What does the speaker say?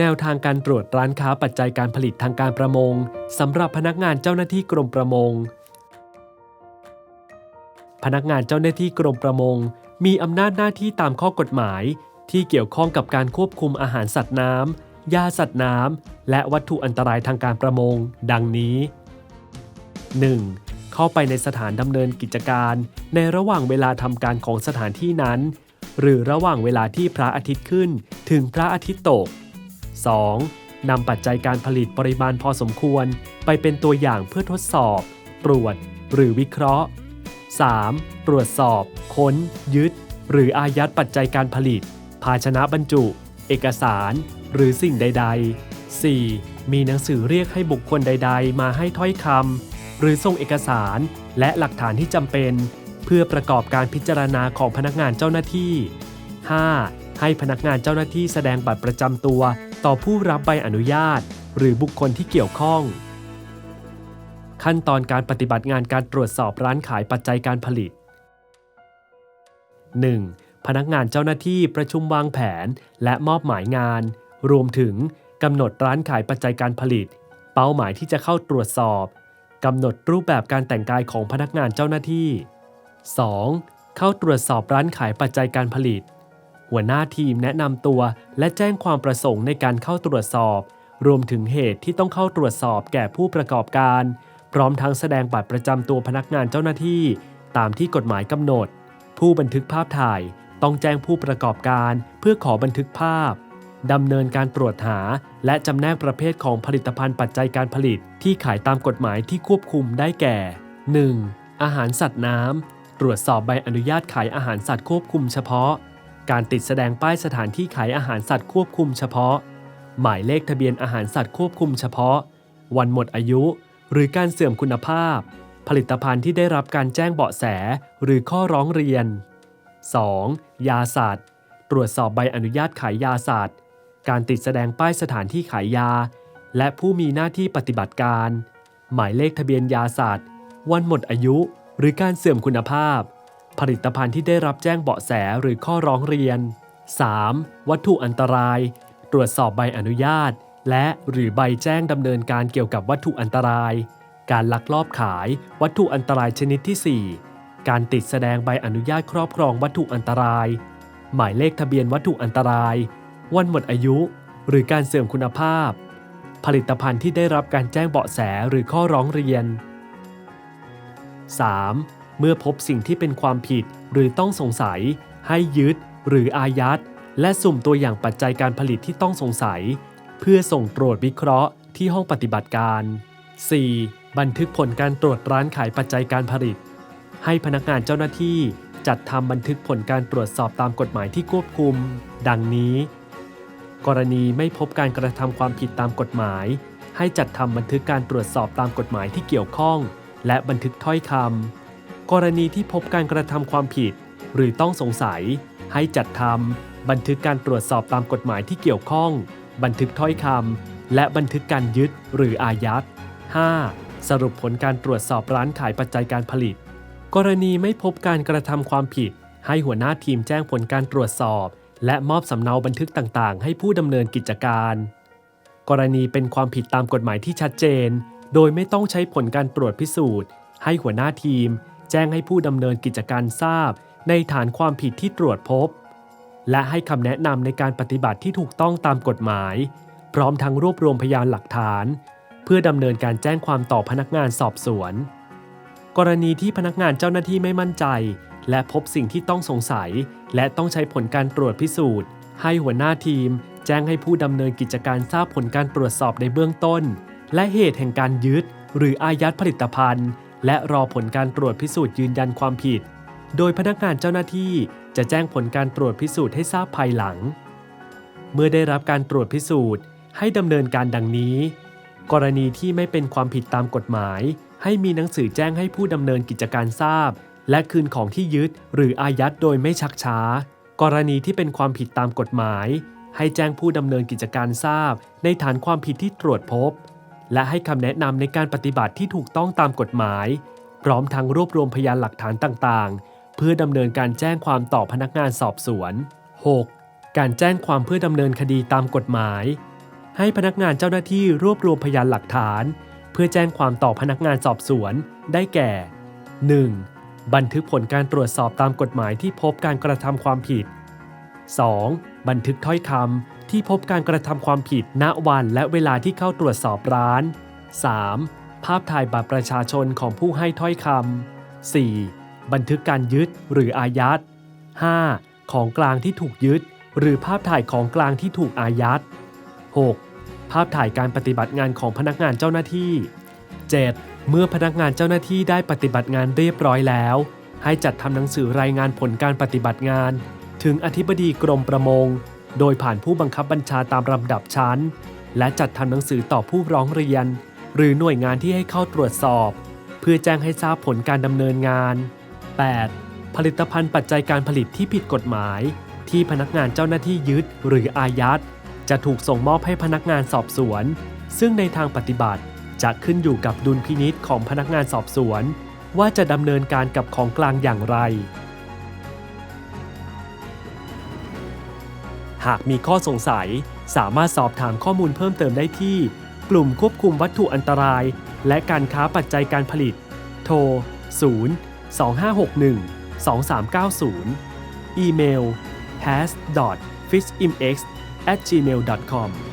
แนวทางการตรวจร้านค้าปัจจัยการผลิตทางการประมงสำหรับพนักงานเจ้าหน้าที่กรมประมง พนักงานเจ้าหน้าที่กรมประมง มีอำนาจหน้าที่ตามข้อกฎหมาย ที่เกี่ยวข้องกับการควบคุมอาหารสัตว์น้ำยาสัตว์น้ำและวัตถุอันตรายทางการประมง ดังนี้ 1. เข้าไปในสถานดำเนินกิจการ ในระหว่างเวลาทำการของสถานที่นั้น หรือระหว่างเวลาที่พระอาทิตย์ขึ้นถึงพระอาทิตย์ตก 2. นำปัจจัยการผลิตปริมาณพอสมควร ไปเป็นตัวอย่างเพื่อทดสอบ ตรวจ หรือวิเคราะห์ 3. ตรวจสอบ ค้น ยึด หรืออายัดปัจจัยการผลิต ภาชนะบรรจุ เอกสาร หรือสิ่งใด ๆ 4. มีหนังสือเรียกให้บุคคลใด ๆ มาให้ถ้อยคำหรือส่งเอกสารและหลักฐานที่จำเป็น เพื่อประกอบการพิจารณาของพนักงานเจ้าหน้าที่ 5. ให้พนักงานเจ้าหน้าที่แสดงบัตรประจำตัว ต่อผู้รับใบอนุญาต หรือบุคคลที่เกี่ยวข้อง ขั้นตอนการปฏิบัติงานการตรวจสอบร้านขายปัจจัยการผลิต 1. พนักงานเจ้าหน้าที่ประชุมวางแผน และมอบหมายงาน รวมถึงกำหนดร้านขายปัจจัยการผลิต เป้าหมายที่จะเข้าตรวจสอบกำหนดรูปแบบการแต่งกายของพนักงานเจ้าหน้าที่ 2. เข้าตรวจสอบร้านขายปัจจัยการผลิต หัวหน้าทีมแนะนำตัวและแจ้งความประสงค์ในการเข้าตรวจสอบ รวมถึงเหตุที่ต้องเข้าตรวจสอบแก่ผู้ประกอบการ พร้อมทั้งแสดงบัตรประจำตัวพนักงานเจ้าหน้าที่ ตามที่กฎหมายกำหนด ผู้บันทึกภาพถ่ายต้องแจ้งผู้ประกอบการเพื่อขอบันทึกภาพดำเนินการตรวจหา และจำแนกประเภทของผลิตภัณฑ์ปัจจัยการผลิตที่ขายตามกฎหมายที่ควบคุมได้แก่ 1. อาหารสัตว์น้ำตรวจสอบใบอนุญาตขายอาหารสัตว์ควบคุมเฉพาะ การติดแสดงป้ายสถานที่ขายอาหารสัตว์ควบคุมเฉพาะ หมายเลขทะเบียนอาหารสัตว์ควบคุมเฉพาะ วันหมดอายุ หรือการเสื่อมคุณภาพ ผลิตภัณฑ์ที่ได้รับการแจ้งเบาะแสหรือข้อร้องเรียน 2. ยาสัตว์ ตรวจสอบใบอนุญาตขายยาสัตว์ การติดแสดงป้ายสถานที่ขายยา และผู้มีหน้าที่ปฏิบัติการ หมายเลขทะเบียนยาสัตว์ วันหมดอายุ หรือการเสื่อมคุณภาพ ผลิตภัณฑ์ที่ได้รับแจ้งเบาะแสหรือข้อร้องเรียน 3. วัตถุอันตราย ตรวจสอบใบอนุญาต และหรือใบแจ้งดำเนินการเกี่ยวกับวัตถุอันตราย การลักลอบขาย วัตถุอันตรายชนิดที่ 4 การติดแสดงใบอนุญาตครอบครองวัตถุอันตราย หมายเลขทะเบียนวัตถุอันตราย วันหมดอายุ หรือการเสื่อมคุณภาพ ผลิตภัณฑ์ที่ได้รับการแจ้งเบาะแสหรือข้อร้องเรียน 3. เมื่อพบสิ่งที่เป็นความผิดหรือต้องสงสัย ให้ยึดหรืออายัด และสุ่มตัวอย่างปัจจัยการผลิตที่ต้องสงสัย เพื่อส่งตรวจวิเคราะห์ที่ห้องปฏิบัติการ 4. บันทึกผลการตรวจร้านขายปัจจัยการผลิต ให้พนักงานเจ้าหน้าที่จัดทำบันทึกผลการตรวจสอบตามกฎหมายที่ควบคุม ดังนี้ กรณีไม่พบการกระทำความผิดตามกฎหมาย ให้จัดทำบันทึกการตรวจสอบตามกฎหมายที่เกี่ยวข้อง และบันทึกถ้อยคำ กรณีที่พบการกระทำความผิด หรือต้องสงสัย ให้จัดทำบันทึกการตรวจสอบตามกฎหมายที่เกี่ยวข้อง บันทึกถ้อยคำและบันทึกการยึดหรืออายัด 5. สรุปผลการตรวจสอบร้านขายปัจจัยการผลิต กรณีไม่พบการกระทำความผิด ให้หัวหน้าทีมแจ้งผลการตรวจสอบ และมอบสำเนาบันทึกต่างๆ ให้ผู้ดำเนินกิจการ กรณีเป็นความผิดตามกฎหมายที่ชัดเจน โดยไม่ต้องใช้ผลการตรวจพิสูจน์ ให้หัวหน้าทีม แจ้งให้ผู้ดำเนินกิจการทราบ ในฐานความผิดที่ตรวจพบ และให้คำแนะนำในการปฏิบัติที่ถูกต้องตามกฎหมาย พร้อมทั้งรวบรวมพยานหลักฐาน เพื่อดำเนินการแจ้งความต่อพนักงานสอบสวน กรณีที่พนักงานเจ้าหน้าที่ไม่มั่นใจ และพบสิ่งที่ต้องสงสัย และต้องใช้ผลการตรวจพิสูจน์ ให้หัวหน้าทีม แจ้งให้ผู้ดำเนินกิจการทราบผลการตรวจสอบในเบื้องต้น และเหตุแห่งการยึดหรืออายัดผลิตภัณฑ์ และรอผลการตรวจพิสูจน์ยืนยันความผิด โดยพนักงานเจ้าหน้าที่จะแจ้งผลการตรวจพิสูจน์ให้ทราบภายหลัง เมื่อได้รับการตรวจพิสูจน์ ให้ดำเนินการดังนี้ กรณีที่ไม่เป็นความผิดตามกฎหมาย ให้มีหนังสือแจ้งให้ผู้ดำเนินกิจการทราบ และคืนของที่ยึดหรืออายัดโดยไม่ชักช้า กรณีที่เป็นความผิดตามกฎหมาย ให้แจ้งผู้ดำเนินกิจการทราบ ในฐานความผิดที่ตรวจพบ และให้คำแนะนำในการปฏิบัติที่ถูกต้องตามกฎหมาย พร้อมทั้งรวบรวมพยานหลักฐานต่างๆ เพื่อดำเนินการแจ้งความต่อพนักงานสอบสวน 6. การแจ้งความเพื่อดำเนินคดีตามกฎหมาย ให้พนักงานเจ้าหน้าที่รวบรวมพยานหลักฐาน เพื่อแจ้งความต่อพนักงานสอบสวน ได้แก่ 1. บันทึกผลการตรวจสอบตามกฎหมายที่พบการกระทำความผิด 2. บันทึกถ้อยคำ ที่พบการกระทำความผิดณวันและเวลาที่เข้าตรวจสอบร้าน 3. ภาพถ่ายบัตรประชาชนของผู้ให้ถ้อยคำ 4. บันทึกการยึดหรืออายัด 5. ของกลางที่ถูกยึด หรือภาพถ่ายของกลางที่ถูกอายัด 6. ภาพถ่ายการปฏิบัติงานของพนักงานเจ้าหน้าที่ 7. เมื่อพนักงานเจ้าหน้าที่ได้ปฏิบัติงานเรียบร้อยแล้ว ให้จัดทำหนังสือรายงานผลการปฏิบัติงาน ถึงอธิบดีกรมประมง โดยผ่านผู้บังคับบัญชาตามลำดับชั้น และจัดทำหนังสือต่อผู้ร้องเรียน หรือหน่วยงานที่ให้เข้าตรวจสอบ เพื่อแจ้งให้ทราบผลการดำเนินงาน 8. ผลิตภัณฑ์ปัจจัยการผลิตที่ผิดกฎหมาย ที่พนักงานเจ้าหน้าที่ยึดหรืออายัด จะถูกส่งมอบให้พนักงานสอบสวน ซึ่งในทางปฏิบัติจะขึ้นอยู่กับดุลพินิษของพนักงานสอบสวน ว่าจะดำเนินการกับของกลางอย่างไร หากมีข้อสงสัย สามารถสอบถามข้อมูลเพิ่มเติมได้ที่ กลุ่มควบคุมวัตถุอันตราย และการค้าปัจจัยการผลิต โทร 0 2561 2390 อีเมล has fishimx gmail com